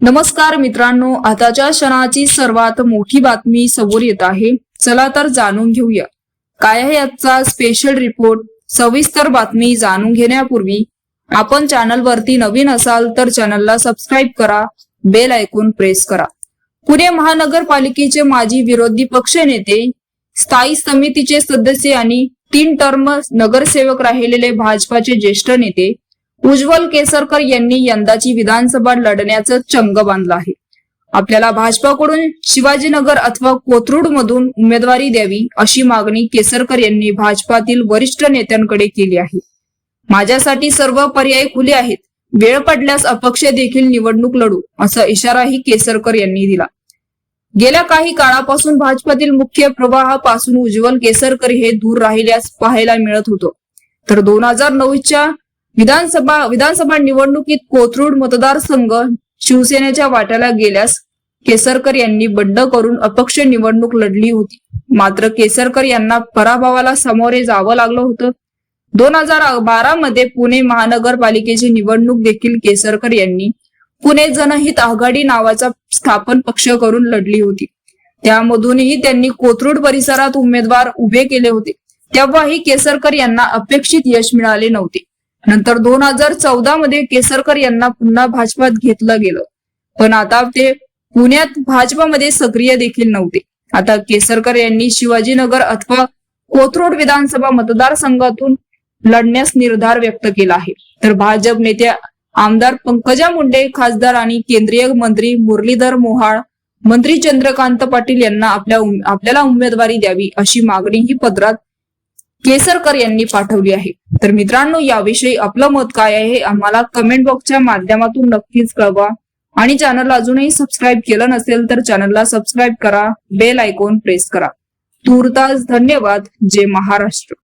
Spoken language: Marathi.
नमस्कार मित्रांनो आताच्या क्षणाची सर्वात मोठी बातमी समोर येत आहे. चला तर जाणून घेऊया. काय आहे आजचा स्पेशल रिपोर्ट सविस्तर बातमी जाणून घेण्यापूर्वी आपण चॅनलवरती नवीन असाल तर चॅनलला सबस्क्राईब करा बेल ऐकून प्रेस करा. पुणे महानगरपालिकेचे माजी विरोधी पक्ष नेते स्थायी समितीचे सदस्य आणि तीन टर्म नगरसेवक राहिलेले भाजपाचे ज्येष्ठ नेते उज्ज्वल केसरकर यांनी यंदाची विधानसभा लढण्याचं चंग बांधलं आहे. आपल्याला भाजपाकडून शिवाजीनगर अथवा कोथरूड मधून उमेदवारी द्यावी अशी मागणी केसरकर यांनी भाजपातील वरिष्ठ नेत्यांकडे केली आहे. माझ्यासाठी सर्व पर्याय खुले आहेत. वेळ पडल्यास अपक्ष देखील निवडणूक लढू असा इशाराही केसरकर यांनी दिला. गेल्या काही काळापासून भाजपातील मुख्य प्रवाहापासून उज्ज्वल केसरकर हे दूर राहिल्यास पाहायला मिळत होतं. तर दोन हजार नऊच्या विधानसभा विधानसभा निवडणुकीत कोथरूड मतदारसंघ शिवसेनेच्या वाट्याला गेल्यास केसरकर यांनी बंड करून अपक्ष निवडणूक लढली होती. मात्र केसरकर यांना पराभवाला सामोरे जावं लागलं होतं. दोन हजार बारा मध्ये पुणे महानगरपालिकेची निवडणूक देखील केसरकर यांनी पुणे जनहित आघाडी नावाचा स्थापन पक्ष करून लढली होती. त्यामधूनही त्यांनी कोथरूड परिसरात उमेदवार उभे केले होते. तेव्हाही केसरकर यांना अपेक्षित यश मिळाले नव्हते. नंतर दोन हजार चौदा मध्ये केसरकर यांना पुन्हा भाजपात घेतलं गेलं. पण आता ते पुण्यात भाजपामध्ये सक्रिय देखील नव्हते. आता केसरकर यांनी शिवाजीनगर अथवा कोथरूड विधानसभा मतदारसंघातून लढण्यास निर्धार व्यक्त केला आहे. तर भाजप नेते आमदार पंकजा मुंडे खासदार आणि केंद्रीय मंत्री मुरलीधर मोहाळ मंत्री चंद्रकांत पाटील यांना आपल्या आपल्याला उमेदवारी द्यावी अशी मागणीही पत्रात केसरकर यांनी पाठवली आहे. तर मित्रांनो याविषयी आपलं मत काय आहे आम्हाला कमेंट बॉक्सच्या माध्यमातून नक्कीच कळवा. आणि चॅनलला अजूनही सबस्क्राईब केलं नसेल तर चॅनलला सबस्क्राईब करा. बेल आयकॉन प्रेस करा. तूर्तास धन्यवाद. जय महाराष्ट्र.